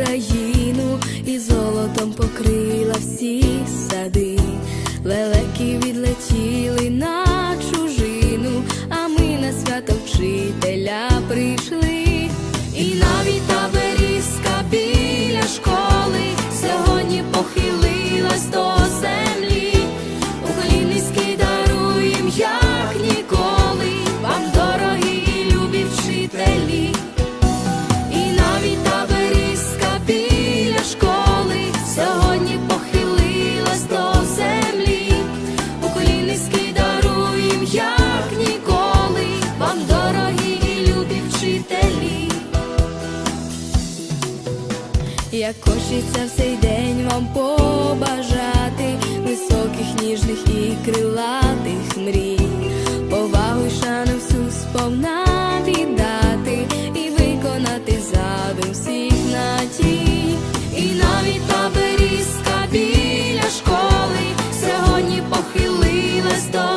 Україну і золотом покрила всі сади. як хочеться в цей день вам побажати високих, ніжних і крилатих мрій, повагу й шану всю сповна віддати і виконати задум всіх на тій, і навіть та берізка біля школи сьогодні похилилась до.